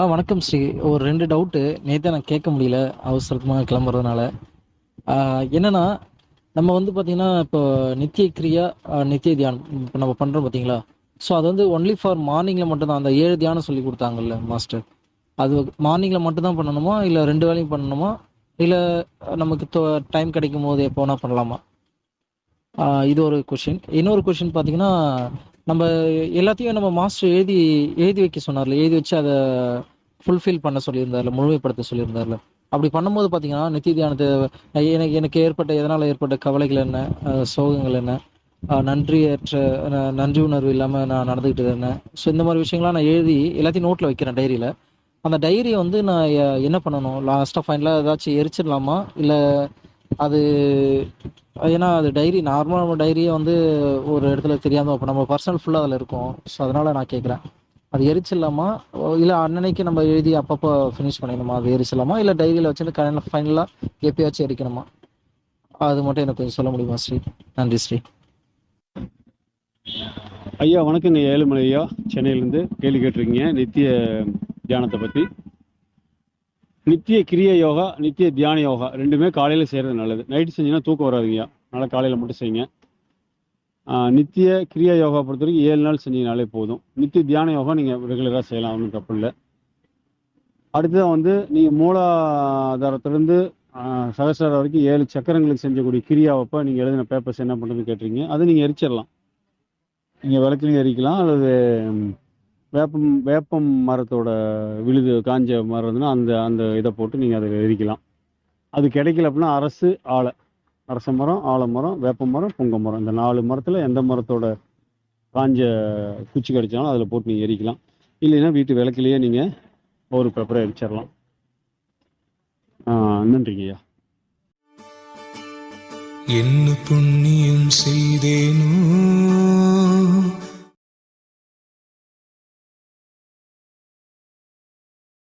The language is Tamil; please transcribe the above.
ஆ வணக்கம் ஸ்ரீ. ஒரு ரெண்டு டவுட்டு நேற்றே நான் கேட்க முடியல. அவசரமாக கிளம்புறதுனால. என்னென்னா நம்ம வந்து பார்த்தீங்கன்னா இப்போ நித்திய கிரியா நித்திய தியானம் இப்போ நம்ம பண்ணுறோம் பார்த்தீங்களா ஸோ அது வந்து ஒன்லி ஃபார் மார்னிங்கில் மட்டும்தான் அந்த ஏழு தியானம் சொல்லி கொடுத்தாங்கல்ல மாஸ்டர் அது மார்னிங்கில் மட்டும்தான் பண்ணணுமா? இல்லை ரெண்டு வேளையும் பண்ணணுமா? இல்லை நமக்கு டைம் கிடைக்கும் போது எப்போ வேணால் பண்ணலாமா? இது ஒரு கொஷின் இன்னொரு கொஷின் பார்த்தீங்கன்னா நம்ம எல்லாத்தையும் நம்ம மாஸ்டர் எழுதி எழுதி வைக்க சொன்னார்ல எழுதி வச்சு அதை ஃபுல்ஃபில் பண்ண சொல்லியிருந்தார்ல முழுமைப்படுத்த சொல்லியிருந்தார்ல. அப்படி பண்ணும்போது பார்த்தீங்கன்னா நித்திய தியானத்தை எனக்கு எனக்கு ஏற்பட்ட எதனால் ஏற்பட்ட கவலைகள் என்ன சோகங்கள் என்ன நன்றியற்ற நன்றி உணர்வு இல்லாமல் நான் நடந்துக்கிட்டு இருந்தேன் ஸோ இந்த மாதிரி விஷயங்கள்லாம் நான் எழுதி எல்லாத்தையும் நோட்டில் வைக்கிறேன் டைரியில் அந்த டைரியை வந்து நான் என்ன பண்ணணும்? லாஸ்ட்டாக ஃபைனலாக ஏதாச்சும் எரிச்சிடலாமா? இல்லை அது ஏன்னா அது டைரி நார்மலாக நம்ம டைரியை வந்து ஒரு இடத்துல தெரியாமல் இப்போ நம்ம பர்சனல் ஃபுல்லாக அதில் இருக்கும். ஸோ அதனால் நான் கேட்குறேன் அது எரிச்சிடலாமா? இல்லை அன்னன்னைக்கு நம்ம எழுதி அப்பப்போ ஃபினிஷ் பண்ணிடணுமா? அது எரிச்சிடலாமா? இல்லை டைரியில் வச்சுட்டு கடையில் ஃபைனலாக எப்பயாச்சும் எரிக்கணுமா? அது மட்டும் எனக்கு கொஞ்சம் சொல்ல முடியுமா ஸ்ரீ? நன்றி ஸ்ரீ. ஐயா வணக்கங்க ஏழுமலை ஐயா. சென்னையிலேருந்து கேள்வி கேட்டிருக்கீங்க. நித்திய தியானத்தை பற்றி நித்திய கிரிய யோகா நித்திய தியான யோகா ரெண்டுமே காலையில் செய்கிறது நல்லது. நைட்டு செஞ்சீங்கன்னா தூக்கம் வராதுங்கய்யா அதனால் காலையில் மட்டும் செய்யுங்க. நித்திய கிரியா யோகா பொறுத்த வரைக்கும் ஏழு நாள் செஞ்சீங்கனாலே போதும். நித்திய தியான யோகா நீங்கள் ரெகுலராக செய்யலாம் ஒன்றும் தப்பு இல்லை. அடுத்ததான் வந்து நீங்கள் மூலாதாரத்திலேருந்து சகசிரம் வரைக்கும் ஏழு சக்கரங்களுக்கு செஞ்சக்கூடிய கிரியாவப்போ நீங்கள் எழுதின பேப்பர்ஸ் என்ன பண்ணுறதுன்னு கேட்டிருக்கீங்க. அதை நீங்கள் எரிச்சிடலாம். நீங்கள் விளக்குலையும் எரிக்கலாம் அல்லது வேப்பம் வேப்பம் மரத்தோட விழுது காஞ்ச மரம் இருந்ததுன்னா அந்த அந்த இதை போட்டு நீங்கள் அதை எரிக்கலாம். அது கிடைக்கல அப்படின்னா அரசு ஆலை அரச மரம் ஆலமரம் வேப்ப மரம் புங்க மரம். இந்த நாலு மரத்தில் எந்த மரத்தோட காஞ்ச குச்சி கிடைச்சாலும் அதில் போட்டு நீங்கள் எரிக்கலாம். இல்லைன்னா வீட்டு விளக்கிலேயே நீங்கள் ஒரு பேப்பரை எரிச்சிடலாம் நன்றிங்கய்யா ஐயா. என்ன புண்ணியம் செய்தேனோ